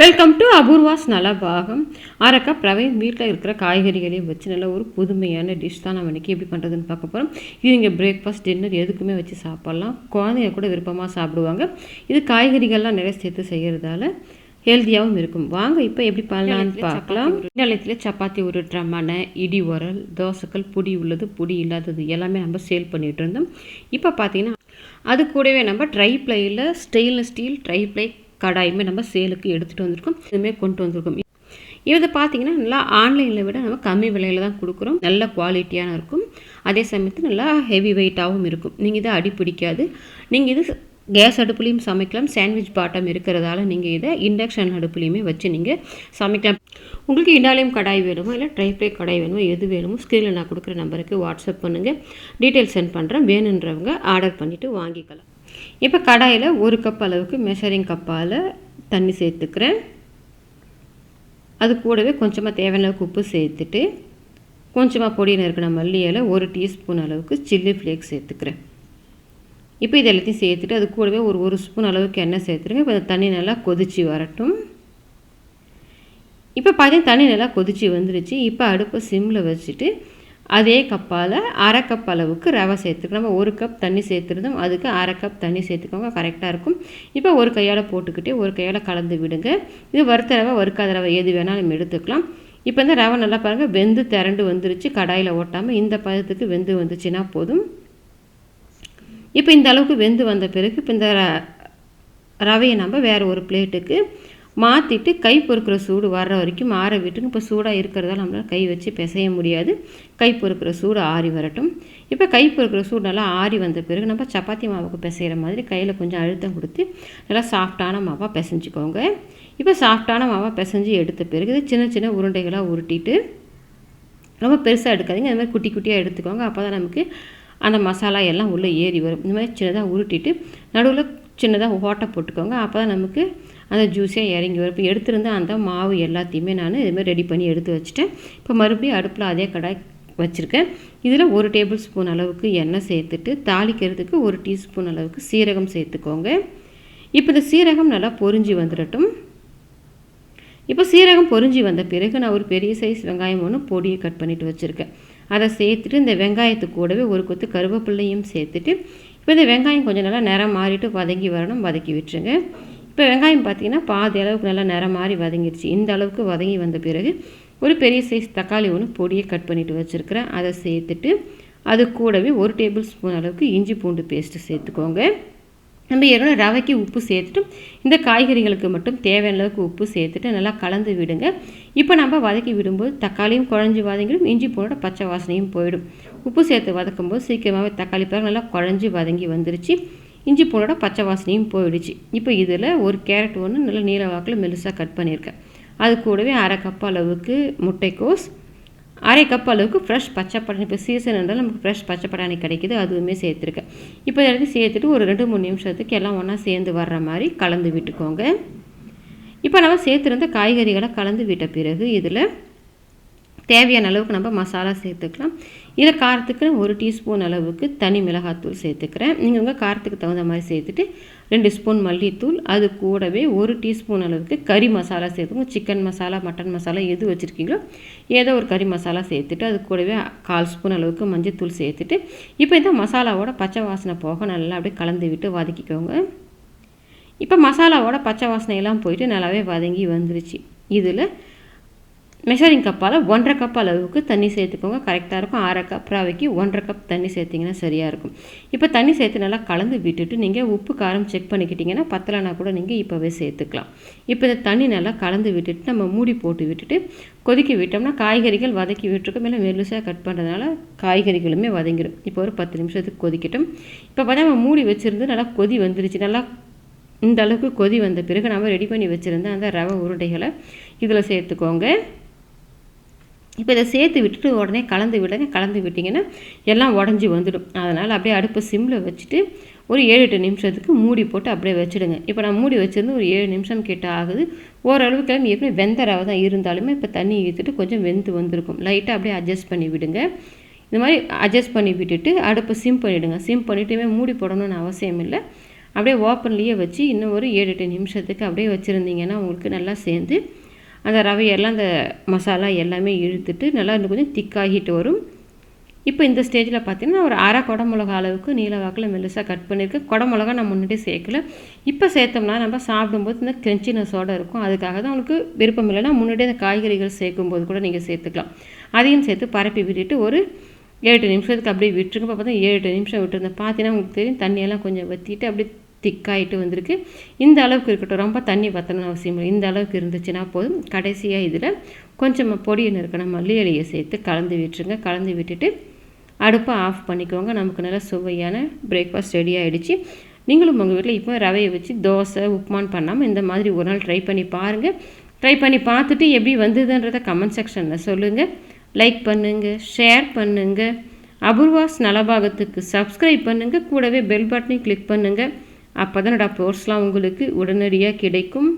Welcome to Apoorva's Nalabagam அரை cup ரவை வீட்டில் இருக்கிற காய்கறிகளையும் வச்சு நல்ல ஒரு புதுமையான டிஷ் தான் நம்ம இன்றைக்கி எப்படி பண்ணுறதுன்னு பார்க்க போகிறோம் இது நீங்கள் பிரேக்ஃபாஸ்ட் டின்னர் எதுக்குமே வச்சு சாப்பிட்லாம். குழந்தைங்க கூட விருப்பமாக சாப்பிடுவாங்க. இது காய்கறிகள்லாம் நிறைய சேர்த்து செய்கிறதால ஹெல்த்தியாகவும் இருக்கும். வாங்க இப்போ எப்படி பண்ணலான்னு பார்க்கலாம். நிலையத்தில் சப்பாத்தி உருட்டுற மனை இடி உரல் தோசைக்கல் புடி உள்ளது புடி இல்லாதது எல்லாமே நம்ம சேல் பண்ணிகிட்டு இருந்தோம். இப்போ பார்த்தீங்கன்னா அது கூடவே நம்ம ட்ரை பிளேயில் ஸ்டெயின்லெஸ் ஸ்டீல் ட்ரை பிளே கடாயுமே நம்ம சேலுக்கு எடுத்துகிட்டு வந்திருக்கோம். இதுவுமே கொண்டு வந்திருக்கோம். இதை பார்த்தீங்கன்னா நல்லா ஆன்லைனில் விட நம்ம கம்மி விலையில் தான் கொடுக்குறோம். நல்ல குவாலிட்டியான இருக்கும். அதே சமயத்தில் நல்லா ஹெவி வெயிட்டாகவும் இருக்கும். நீங்கள் இதை அடி பிடிக்காது. நீங்கள் இது கேஸ் அடுப்புலையும் சமைக்கலாம். சாண்ட்விச் பாட்டம் இருக்கிறதால நீங்கள் இதை இண்டக்ஷன் அடுப்புலையுமே வச்சு நீங்கள் சமைக்கலாம். உங்களுக்கு இண்டாலியம் கடாய் வேணுமோ? இல்லை ட்ரை ஃப்ரை கடாய் வேணுமோ? எது வேணுமோ? ஸ்க்ரீனில் நான் கொடுக்குற நம்பருக்கு வாட்ஸ்அப் பண்ணுங்கள் டீட்டெயில் சென்ட் பண்ணுறேன் வேணுன்றவங்க ஆர்டர் பண்ணிவிட்டு வாங்கிக்கலாம். இப்போ கடாயில் ஒரு கப் அளவுக்கு மெஷரிங் கப்பால் தண்ணி சேர்த்துக்கிறேன். அது கூடவே கொஞ்சமாக தேவையான அளவுக்கு உப்பு சேர்த்துட்டு கொஞ்சமாக பொடி நறுக்கின மல்லி இலை ஒரு டீஸ்பூன் அளவுக்கு சில்லி ஃப்ளேக்ஸ் சேர்த்துக்கிறேன். இப்போ இது எல்லாத்தையும் சேர்த்துட்டு அது கூடவே ஒரு ஒரு ஸ்பூன் அளவுக்கு எண்ணெய் சேர்த்துருங்க. இப்போ தண்ணி நல்லா கொதித்து வரட்டும். இப்போ பார்த்தீங்கன்னா தண்ணி நல்லா கொதித்து வந்துருச்சு. இப்போ அடுப்பை சிம்மில் வச்சுட்டு அதே கப்பால் அரை கப் அளவுக்கு ரவை சேர்த்துக்கணும். நம்ம ஒரு கப் தண்ணி சேர்த்துருந்தோம் அதுக்கு அரை கப் தண்ணி சேர்த்துக்கோங்க. கரெக்டாக இருக்கும். இப்போ ஒரு கையால் போட்டுக்கிட்டே ஒரு கையால் கலந்து விடுங்க. இது வறுத்த ரவை வறுக்காத ரவை எது வேணாலும் நம்ம எடுத்துக்கலாம். இப்போ இந்த ரவை நல்லா பாருங்கள் வெந்து திரண்டு வந்துருச்சு. கடாயில் ஓட்டாமல் இந்த பதத்துக்கு வெந்து வந்துச்சுன்னா போதும். இப்போ இந்த அளவுக்கு வெந்து வந்த பிறகு இப்போ இந்த ரவையை நம்ம வேறு ஒரு பிளேட்டுக்கு மாற்றிட்டு கை பொறுக்கிற சூடு வர்ற வரைக்கும் ஆற விட்டுங்க இப்போ சூடாக இருக்கிறதால நம்மளால் கை வச்சு பிசைய முடியாது. கை பொறுக்கிற சூடு ஆறி வரட்டும். இப்போ கை பொறுக்கிற சூடு நல்லா ஆறி வந்த பிறகு நம்ம சப்பாத்தி மாவுக்கு பிசைகிற மாதிரி கையில் கொஞ்சம் அழுத்தம் கொடுத்து நல்லா சாஃப்டான மாவாக பிசைஞ்சிக்கோங்க. இப்போ சாஃப்டான மாவாக பிசைஞ்சு எடுத்த பிறகு இது சின்ன சின்ன உருண்டைகளாக உருட்டிட்டு ரொம்ப பெருசாக எடுக்காதீங்க. அது மாதிரி குட்டி குட்டியாக எடுத்துக்கோங்க. அப்போ தான் நமக்கு அந்த மசாலா எல்லாம் உள்ளே ஏறி வரும். இந்த மாதிரி சின்னதாக உருட்டிட்டு நடுவில் சின்னதாக ஓட்டை போட்டுக்கோங்க. அப்போ தான் நமக்கு அந்த ஜூஸே இறங்கி வரும் இப்போ எடுத்துருந்த அந்த மாவு எல்லாத்தையுமே நான் இதுமாதிரி ரெடி பண்ணி எடுத்து வச்சுட்டேன். இப்போ மறுபடியும் அடுப்பில் அதே கடாய் வச்சுருக்கேன். இதில் ஒரு டேபிள் ஸ்பூன் அளவுக்கு எண்ணெய் சேர்த்துட்டு தாளிக்கிறதுக்கு ஒரு டீஸ்பூன் அளவுக்கு சீரகம் சேர்த்துக்கோங்க. இப்போ இந்த சீரகம் நல்லா பொறிஞ்சி வந்துடட்டும் இப்போ சீரகம் பொறிஞ்சி வந்த பிறகு நான் ஒரு பெரிய சைஸ் வெங்காயம் ஒன்று பொடியை கட் பண்ணிவிட்டு வச்சுருக்கேன். அதை சேர்த்துட்டு இந்த வெங்காயத்து கூடவே ஒரு கொத்து கருவேப்பிள்ளையும் சேர்த்துட்டு இப்போ இந்த வெங்காயம் கொஞ்சம் நல்லா நிறம் மாறிட்டு வதங்கி வரணும். வதக்கி விட்டுருங்க. இப்போ வெங்காயம் பார்த்திங்கன்னா பாதி அளவுக்கு நல்லா நிறம் மாறி வதங்கிடுச்சு. இந்த அளவுக்கு வதங்கி வந்த பிறகு ஒரு பெரிய சைஸ் தக்காளி ஒன்று பொடியை கட் பண்ணிவிட்டு வச்சுருக்கிறேன். அதை சேர்த்துட்டு அது கூடவே ஒரு டேபிள் ஸ்பூன் அளவுக்கு இஞ்சி பூண்டு பேஸ்ட்டு சேர்த்துக்கோங்க. நம்ம ஏற்கனவே ரவைக்கு உப்பு சேர்த்துட்டு இந்த காய்கறிகளுக்கு மட்டும் தேவையான அளவுக்கு உப்பு சேர்த்துட்டு நல்லா கலந்து விடுங்க. இப்போ நம்ம வதக்கி விடும்போது தக்காளியும் குழஞ்சி வதங்கிடும் இஞ்சி பூனோட பச்சை வாசனையும் போயிடும். உப்பு சேர்த்து வதக்கும்போது சீக்கிரமாகவே தக்காளி பிறகு நல்லா குழஞ்சி வதங்கி வந்துருச்சு. இஞ்சி பூண்டோட பச்சை வாசனையும் போயிடுச்சு. இப்போ இதில் ஒரு கேரட் ஒன்று நல்ல நீல வாக்கில் மெலுசாக கட் பண்ணியிருக்கேன். அது கூடவே அரை கப் அளவுக்கு முட்டைக்கோஸ் அரை கப் அளவுக்கு ஃப்ரெஷ் பச்சை பட்டாணி இப்போ சீசன் இருந்தாலும் நமக்கு ஃப்ரெஷ் பச்சை பட்டாணி கிடைக்கிது அதுவுமே சேர்த்துருக்கேன். இப்போ எல்லாத்தையும் சேர்த்துட்டு ஒரு ரெண்டு மூணு நிமிஷத்துக்கு எல்லாம் ஒன்றா சேர்ந்து வர்ற மாதிரி கலந்து விட்டுக்கோங்க. இப்போ நம்ம சேர்த்துருந்த காய்கறிகளை கலந்து விட்ட பிறகு இதில் தேவையான அளவுக்கு நம்ம மசாலா சேர்த்துக்கலாம். இதில் காரத்துக்கு ஒரு டீஸ்பூன் அளவுக்கு தனி மிளகாத்தூள் சேர்த்துக்கிறேன். நீங்கள் உங்கள் காரத்துக்கு தகுந்த மாதிரி சேர்த்துட்டு ரெண்டு ஸ்பூன் மல்லித்தூள் அது கூடவே ஒரு டீஸ்பூன் அளவுக்கு கறி மசாலா சேர்த்துக்கோங்க. சிக்கன் மசாலா மட்டன் மசாலா எது வச்சுருக்கீங்களோ ஏதோ ஒரு கறி மசாலா சேர்த்துட்டு அது கூடவே கால் ஸ்பூன் அளவுக்கு மஞ்சத்தூள் சேர்த்துட்டு இப்போ இந்த மசாலாவோட பச்சை வாசனை போக நல்லா அப்படியே கலந்து விட்டு வதக்கிக்கோங்க. இப்போ மசாலாவோட பச்சை வாசனையெல்லாம் போயிட்டு நல்லாவே வதங்கி வந்துருச்சு. இதில் மெஷரிங் கப்பால் ஒன்றரை கப் அளவுக்கு தண்ணி சேர்த்துக்கோங்க. கரெக்டாக இருக்கும். அரை கப் ரவைக்கு ஒன்றரை கப் தண்ணி சேர்த்திங்கன்னா சரியாக இருக்கும். இப்போ தண்ணி சேர்த்து நல்லா கலந்து விட்டுட்டு நீங்கள் உப்பு காரம் செக் பண்ணிக்கிட்டிங்கன்னா பத்தலைனா கூட நீங்கள் இப்போவே சேர்த்துக்கலாம். இப்போ இந்த தண்ணி நல்லா கலந்து விட்டுட்டு நம்ம மூடி போட்டு விட்டுட்டு கொதிக்க விட்டோம்னா காய்கறிகள் வதக்கி விட்டுருக்கோம். மேலே மெல்லுசாக கட் பண்ணுறதுனால காய்கறிகளுமே வதங்கிடும் இப்போ ஒரு பத்து நிமிஷத்துக்கு கொதிக்கட்டும். இப்போ பார்த்தா நம்ம மூடி வச்சுருந்து நல்லா கொதி வந்துருச்சு. நல்லா இந்த அளவுக்கு கொதி வந்த பிறகு நம்ம ரெடி பண்ணி வச்சுருந்த அந்த ரவை உருண்டைகளை இதில் சேர்த்துக்கோங்க. இப்போ இதை சேர்த்து விட்டுட்டு உடனே கலந்து விடுங்க. கலந்து விட்டிங்கன்னா எல்லாம் உடஞ்சி வந்துடும். அதனால் அப்படியே அடுப்பு சிம்மில் வச்சுட்டு ஒரு ஏழு எட்டு நிமிஷத்துக்கு மூடி போட்டு அப்படியே வச்சுடுங்க. இப்போ நான் மூடி வச்சுருந்து ஒரு ஏழு நிமிஷம் கிட்ட ஆகுது. ஓரளவு கிளம்பி எப்படி வெந்த ரவை தான் இருந்தாலுமே இப்போ தண்ணி ஊற்றிட்டு கொஞ்சம் வெந்து வந்திருக்கும். லைட்டாக அப்படியே அட்ஜஸ்ட் பண்ணி விடுங்க. இந்த மாதிரி அட்ஜஸ்ட் பண்ணி விட்டுட்டு அடுப்பை சிம் பண்ணிவிடுங்க சிம் பண்ணிவிட்டுமே மூடி போடணும்னு அவசியம் இல்லை. அப்படியே ஓப்பன்லேயே வச்சு இன்னும் ஒரு ஏழு எட்டு நிமிஷத்துக்கு அப்படியே வச்சுருந்தீங்கன்னா உங்களுக்கு நல்லா சேர்ந்து அந்த ரவையெல்லாம் அந்த மசாலா எல்லாமே இழுத்துட்டு நல்லா இன்னும் கொஞ்சம் திக்காகிட்டு வரும். இப்போ இந்த ஸ்டேஜில் பார்த்தீங்கன்னா ஒரு அரை குடமிளகா அளவுக்கு நீல வாக்கில் மெல்லிசாக கட் பண்ணியிருக்கேன் குடமிளகா நான் முன்னாடி சேர்க்கல. இப்போ சேர்த்தோம்னா நம்ம சாப்பிடும்போது இந்த கிரன்ச்சினஸோடு இருக்கும். அதுக்காக தான் உங்களுக்கு விருப்பம் இல்லைன்னா முன்னாடியே அந்த காய்கறிகள் சேர்க்கும்போது கூட நீங்கள் சேர்த்துக்கலாம். அதையும் சேர்த்து பரப்பி விட்டுட்டு ஒரு ஏழு நிமிஷத்துக்கு அப்படியே விட்டுருங்க. இப்போ பார்த்தா ஏழு நிமிஷம் விட்டுருந்தேன். பார்த்தீங்கன்னா உங்களுக்கு தெரியும் தண்ணியெல்லாம் கொஞ்சம் வற்றிட்டு அப்படியே திக்காயிட்டு வந்திருக்கு. இந்த அளவுக்கு இருக்கட்டும் ரொம்ப தண்ணி பற்றணும்னு அவசியம் இல்லை. இந்த அளவுக்கு இருந்துச்சுன்னா போதும். கடைசியாக இதில் கொஞ்சம் பொடியை நறுக்கின மல்லி இலையை சேர்த்து கலந்து விட்டுருங்க. கலந்து விட்டுட்டு அடுப்பை ஆஃப் பண்ணிக்கோங்க. நமக்கு நல்லா சுவையான பிரேக்ஃபாஸ்ட் ரெடி ஆகிடுச்சு நீங்களும் உங்கள் வீட்டில் இப்போ ரவையை வச்சு தோசை உப்புமான் பண்ணாமல் இந்த மாதிரி ஒரு நாள் ட்ரை பண்ணி பாருங்கள் ட்ரை பண்ணி பார்த்துட்டு எப்படி வந்ததுன்றதை கமெண்ட் செக்ஷனில் சொல்லுங்கள் லைக் பண்ணுங்கள் ஷேர் பண்ணுங்கள் அபூர்வாஸ் நலபாகத்துக்கு சப்ஸ்கிரைப் பண்ணுங்கள் கூடவே பெல் பட்டனையும் கிளிக் பண்ணுங்கள் அப்போ தான் என்னோடய போர்ஸ்லாம் உங்களுக்கு உடனடியாக கிடைக்கும்.